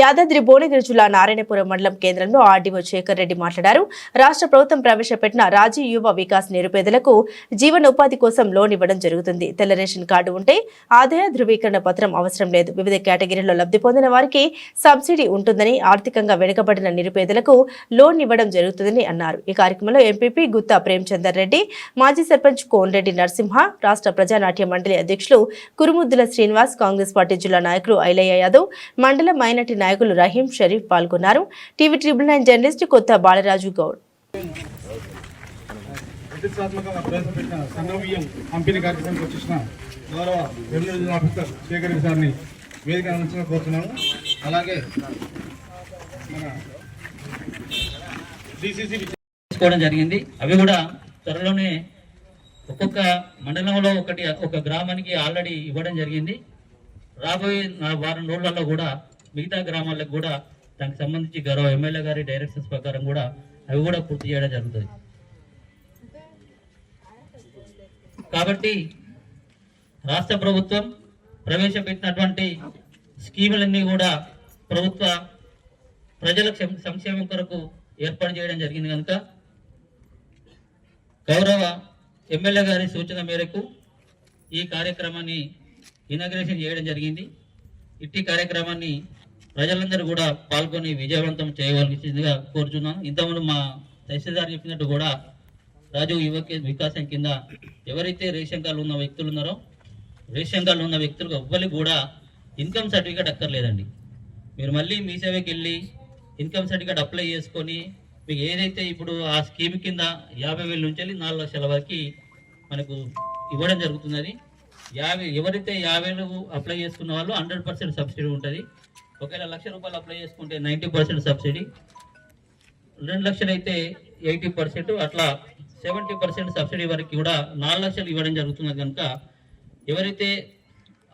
యాదాద్రి భువనగిరి జిల్లా నారాయణపురం మండలం కేంద్రంలో ఆర్డీఓ శేఖర్ రెడ్డి మాట్లాడారు. రాష్ట్ర ప్రభుత్వం ప్రవేశపెట్టిన రాజీ యువ వికాస్ నిరుపేదలకు జీవనోపాధి కోసం లోన్ ఇవ్వడం జరుగుతుంది. తెల్ల రేషన్ కార్డు ఉంటే ఆదాయ ధృవీకరణ పత్రం అవసరం లేదు. వివిధ కేటగిరీల్లో లబ్ధి పొందిన వారికి సబ్సిడీ ఉంటుందని ఆర్థికంగా వెనుకబడిన నిరుపేదలకు లోన్ ఇవ్వడం జరుగుతుందని అన్నారు. ఈ కార్యక్రమంలో ఎంపీపీ గుత్తా ప్రేమచందర్ రెడ్డి మాజీ సర్పంచ్ కోన్రెడ్డి నరసింహ రాష్ట్ర ప్రజానాట్య మండలి అధ్యక్షులు కురుముద్దుల శ్రీనివాస్ కాంగ్రెస్ పార్టీ జిల్లా నాయకులు ఐలయ్య యాదవ్ మండల మైనార్టీ నాయకులు రహీం షరీఫ్ పాల్గొన్నారు. టీవీ ట్రిబుల్ నైన్ జర్నలిస్ట్ కొత్త బాలరాజు గౌడ్. ప్రతిష్టాత్మకంగా ప్రవేశపెట్టిన పంపిణీ కార్యక్రమానికి వచ్చేసిన గౌరవ రెవెన్యూ ఆఫీసర్ శేఖర్ సార్ని వేదిక అందించిన కోరుతున్నాను. అలాగే మన డిసిసి తీసుకోవడం జరిగింది. అవి కూడా త్వరలోనే ఒక్కొక్క మండలంలో ఒకటి ఒక గ్రామానికి ఆల్రెడీ ఇవ్వడం జరిగింది. రాబోయే వారం రోజులలో కూడా మిగతా గ్రామాలకు కూడా దానికి సంబంధించి గౌరవ ఎమ్మెల్యే గారి డైరెక్షన్స్ ప్రకారం కూడా అవి కూడా పూర్తి చేయడం జరుగుతుంది. కాబట్టి రాష్ట్ర ప్రభుత్వం ప్రవేశపెట్టినటువంటి స్కీములన్నీ కూడా ప్రభుత్వ ప్రజల సంక్షేమం కొరకు ఏర్పాటు చేయడం జరిగింది కనుక గౌరవ ఎమ్మెల్యే గారి సూచన మేరకు ఈ కార్యక్రమాన్ని ఇనాగ్రేషన్ చేయడం జరిగింది. ఇట్టి కార్యక్రమాన్ని ప్రజలందరూ కూడా పాల్గొని విజయవంతం చేయవలసిందిగా కోరుచున్నాను. ఇంతకుముందు మా తహసీల్దార్ చెప్పినట్టు కూడా రాజు యువ వికాసం కింద ఎవరైతే రేషన్ కార్డు ఉన్న వ్యక్తులు ఉన్నారో రేషన్ కార్డు ఉన్న వ్యక్తులకు ఎవ్వరికి కూడా ఇన్కమ్ సర్టిఫికేట్ అక్కర్లేదండి. మీరు మళ్ళీ మీ సేవకి వెళ్ళి ఇన్కమ్ సర్టిఫికేట్ అప్లై చేసుకొని మీకు ఏదైతే ఇప్పుడు ఆ స్కీమ్ కింద యాభై వేల నుంచి వెళ్ళి నాలుగు లక్షల వరకు మనకు ఇవ్వడం జరుగుతున్నది యాభై ఎవరైతే యాభై వేలు అప్లై చేసుకున్న వాళ్ళు హండ్రెడ్ పర్సెంట్ సబ్సిడీ ఉంటుంది. ఒకవేళ లక్ష రూపాయలు అప్లై చేసుకుంటే నైంటీ పర్సెంట్ సబ్సిడీ రెండు లక్షలు అయితే ఎయిటీ పర్సెంట్ అట్లా సెవెంటీ పర్సెంట్ సబ్సిడీ వరకు కూడా నాలుగు లక్షలు ఇవ్వడం జరుగుతున్నది కనుక ఎవరైతే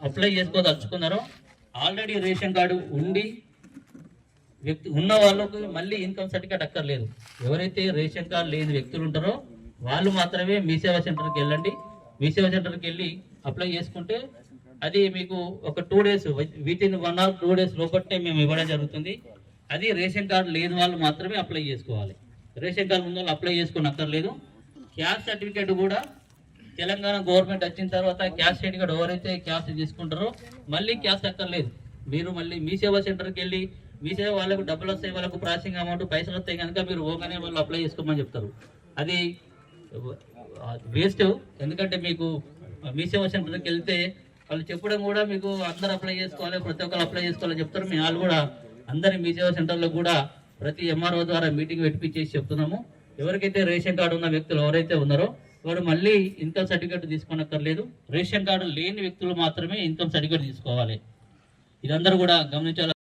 అప్లై చేసుకోదలుచుకున్నారో ఆల్రెడీ రేషన్ కార్డు ఉండి వ్యక్తి ఉన్న వాళ్ళకు మళ్ళీ ఇన్కమ్ సర్టిఫికేట్ అక్కర్లేదు. ఎవరైతే రేషన్ కార్డు లేని వ్యక్తులు ఉంటారో వాళ్ళు మాత్రమే మీ సేవా సెంటర్కి వెళ్ళండి. మీ సేవా సెంటర్కి వెళ్ళి అప్లై చేసుకుంటే అది మీకు ఒక two days within one or two days లోపట్టే మేము ఇవ్వడం జరుగుతుంది. అది రేషన్ కార్డు లేని వాళ్ళు మాత్రమే అప్లై చేసుకోవాలి. రేషన్ కార్డు ఉన్న వాళ్ళు అప్లై చేసుకుని అక్కర్లేదు క్యాస్ట్ సర్టిఫికేట్ కూడా తెలంగాణ గవర్నమెంట్ వచ్చిన తర్వాత క్యాస్ట్ సర్టిఫికేట్ ఎవరైతే క్యాస్ట్ తీసుకుంటారో మళ్ళీ క్యాస్ట్ అక్కర్లేదు. మీరు మళ్ళీ మీ సేవా సెంటర్కి వెళ్ళి మీ సేవ వాళ్ళకు డబ్బులు వస్తాయి వాళ్ళకు ప్రాసెసింగ్ అమౌంట్ పైసలు వస్తాయి కనుక మీరు ఓగానే వాళ్ళు అప్లై చేసుకోమని చెప్తారు. అది వేస్ట్ ఎందుకంటే మీకు మీ సేవా సెంటర్కి వెళ్తే వాళ్ళు చెప్పడం కూడా మీకు అందరు అప్లై చేసుకోవాలి ప్రతి ఒక్కరు అప్లై చేసుకోవాలని చెప్తారు. మీ వాళ్ళు కూడా అందరి మీ సేవా సెంటర్లో కూడా ప్రతి ఎంఆర్ఓ ద్వారా మీటింగ్ పెట్టించేసి చెప్తున్నాము. ఎవరికైతే రేషన్ కార్డు ఉన్న వ్యక్తులు ఎవరైతే ఉన్నారో వారు మళ్ళీ ఇన్కమ్ సర్టిఫికేట్ తీసుకోనక్కర్లేదు. రేషన్ కార్డు లేని వ్యక్తులు మాత్రమే ఇన్కమ్ సర్టిఫికేట్ తీసుకోవాలి. ఇదందరూ కూడా గమనించాలి?